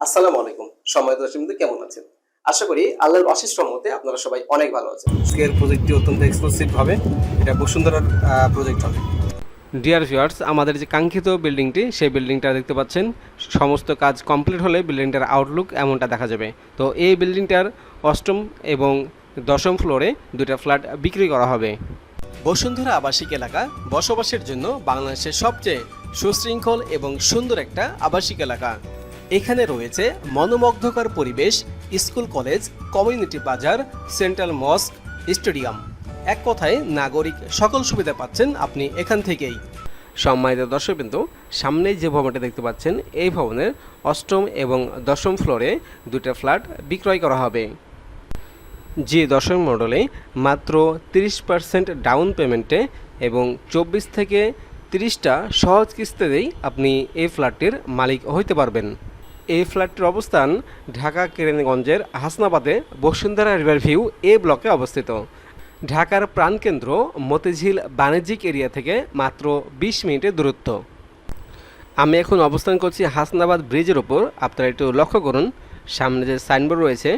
আসসালামু আলাইকুম। সময় দর্শক কেমন আছেন? আশা করি আল্লাহর অশেষ রহমতে আপনারা সবাই অনেক ভালো আছেন। আজকের প্রজেক্টটি অত্যন্ত এক্সক্লুসিভ হবে। এটা বসুন্ধরার প্রজেক্ট হবে। ডিয়ার ভিউয়ার্স আমাদের যে কাঙ্ক্ষিত বিল্ডিংটি সেই বিল্ডিংটা দেখতে পাচ্ছেন। সমস্ত কাজ কমপ্লিট হলে বিল্ডিংটার আউটলুক এমনটা দেখা যাবে। তো এই বিল্ডিংটার অষ্টম এবং দশম ফ্লোরে দুটা ফ্ল্যাট বিক্রি করা হবে। বসুন্ধরা আবাসিক এলাকা বসবাসের জন্য বাংলাদেশের সবচেয়ে সুশৃঙ্খল এবং সুন্দর একটা আবাসিক এলাকা। এখানে রয়েছে মনোমুগ্ধকর পরিবেশ, স্কুল কলেজ, কমিউনিটি বাজার, সেন্ট্রাল মস্ক, স্টেডিয়াম। এক কথায় নাগরিক সকল সুবিধা পাচ্ছেন আপনি এখান থেকেই। সম্মানিত দর্শকবৃন্দ, সামনেই যে ভবনটা দেখতে পাচ্ছেন, এই ভবনের অষ্টম এবং দশম ফ্লোরে দুটো ফ্ল্যাট বিক্রয় করা হবে। যে দশম মডেলে মাত্র তিরিশ পার্সেন্ট ডাউন পেমেন্টে এবং চব্বিশ থেকে তিরিশটা সহজ কিস্তিতেই আপনি এই ফ্ল্যাটটির মালিক হইতে পারবেন। এই ফ্ল্যাটটির অবস্থান ঢাকা কেরানীগঞ্জের হাসনাবাদে বসুন্ধরা রিভার ভিউ এ ব্লকে অবস্থিত। ঢাকার প্রাণকেন্দ্র মতিঝিল বাণিজ্যিক এরিয়া থেকে মাত্র বিশ মিনিটের দূরত্ব। আমি এখন অবস্থান করছি হাসনাবাদ ব্রিজের ওপর। আপনারা একটু লক্ষ্য করুন, সামনে যে সাইনবোর্ড রয়েছে,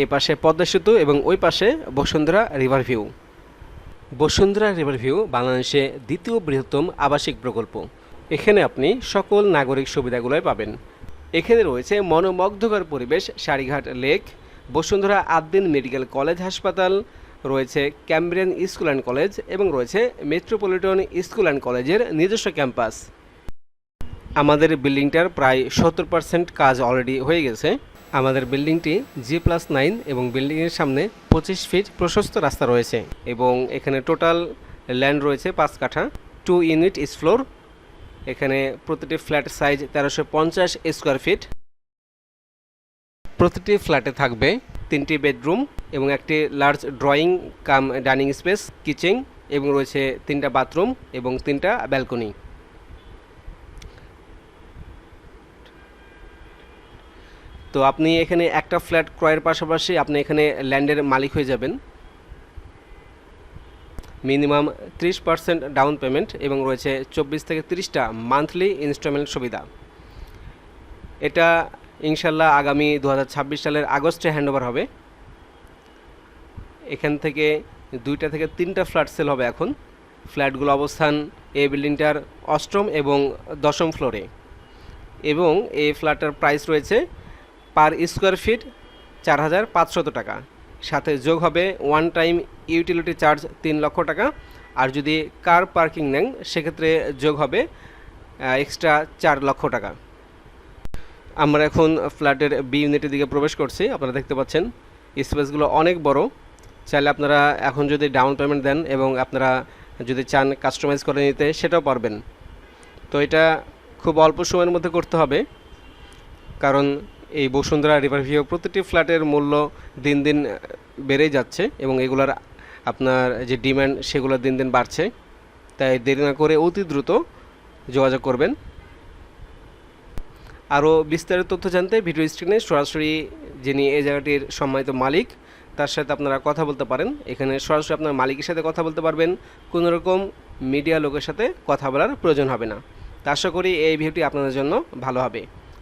এই পাশে পদ্মা সেতু এবং ওই পাশে Bashundhara river view. Bashundhara river view বাংলাদেশে দ্বিতীয় বৃহত্তম আবাসিক প্রকল্প। এখানে আপনি সকল নাগরিক সুবিধাগুলোই পাবেন। এখানে রয়েছে মনোমুগ্ধকর পরিবেশ, Sarighat lake, Bashundhara Ad-din medical college হাসপাতাল, রয়েছে ক্যাম্ব্রিয়ান স্কুল অ্যান্ড কলেজ এবং রয়েছে মেট্রোপলিটন স্কুল অ্যান্ড কলেজের নিজস্ব ক্যাম্পাস। আমাদের বিল্ডিংটার প্রায় সত্তর পার্সেন্ট কাজ অলরেডি হয়ে গেছে। আমাদের বিল্ডিংটি জি প্লাস নাইন এবং বিল্ডিংয়ের সামনে পঁচিশ ফিট প্রশস্ত রাস্তা রয়েছে এবং এখানে টোটাল ল্যান্ড রয়েছে পাঁচ কাঠা টু ইউনিট ইস ফ্লোর এখানে প্রতিটি ফ্ল্যাট সাইজ তেরোশো পঞ্চাশ স্কোয়ার ফিট প্রতিটি ফ্ল্যাটে থাকবে তিনটি বেডরুম এবং একটি large drawing cum dining space kitchen এবং রয়েছে তিনটা বাথরুম এবং তিনটা ব্যালকনি তো আপনি এখানে একটা ফ্ল্যাট ক্রয়ের পাশাপাশি আপনি এখানে ল্যান্ডের মালিক হয়ে যাবেন। মিনিমাম ত্রিশ পার্সেন্ট ডাউন পেমেন্ট এবং রয়েছে চব্বিশ থেকে তিরিশটা মান্থলি ইনস্টলমেন্ট সুবিধা। এটা ইনশাল্লাহ আগামী দু হাজার ছাব্বিশ সালের আগস্টে হ্যান্ডওভার হবে। এখান থেকে দুইটা থেকে তিনটা ফ্ল্যাট সেল হবে এখন। ফ্ল্যাটগুলো অবস্থান এই বিল্ডিংটার অষ্টম এবং দশম ফ্লোরে। এবং এই ফ্ল্যাটটার প্রাইস রয়েছে পার স্কোয়ার ফিট চার হাজার পাঁচশত টাকা। সাথে যোগ হবে ওয়ান টাইম ইউটিলিটি চার্জ তিন লক্ষ টাকা। আর যদি কার পার্কিং নেন, সেক্ষেত্রে যোগ হবে এক্সট্রা চার লক্ষ টাকা। আমরা এখন ফ্ল্যাটের বি ইউনিটের দিকে প্রবেশ করছি। আপনারা দেখতে পাচ্ছেন স্পেসগুলো অনেক বড়। চাইলে আপনারা এখন যদি ডাউন পেমেন্ট দেন এবং আপনারা যদি চান কাস্টমাইজ করে নিতে, সেটাও পারবেন। তো এটা খুব অল্প সময়ের মধ্যে করতে হবে। কারণ এই বসুন্ধরা রিভারভিউ প্রতিটি ফ্ল্যাটের মূল্য দিন দিন বেড়েই যাচ্ছে এবং এগুলার আপনার যে ডিমান্ড সেগুলো দিন দিন বাড়ছে। তাই দেরি না করে অতি দ্রুত যোগাযোগ করবেন। আরও বিস্তারিত তথ্য জানতে ভিডিও স্ক্রিনে সরাসরি যিনি এই জায়গাটির সম্মানিত মালিক, তার সাথে আপনারা কথা বলতে পারেন। এখানে সরাসরি আপনার মালিকের সাথে কথা বলতে পারবেন। কোনো রকম মিডিয়া লোকের সাথে কথা বলার প্রয়োজন হবে না। তা আশা করি এই ভিডিওটি আপনাদের জন্য ভালো হবে।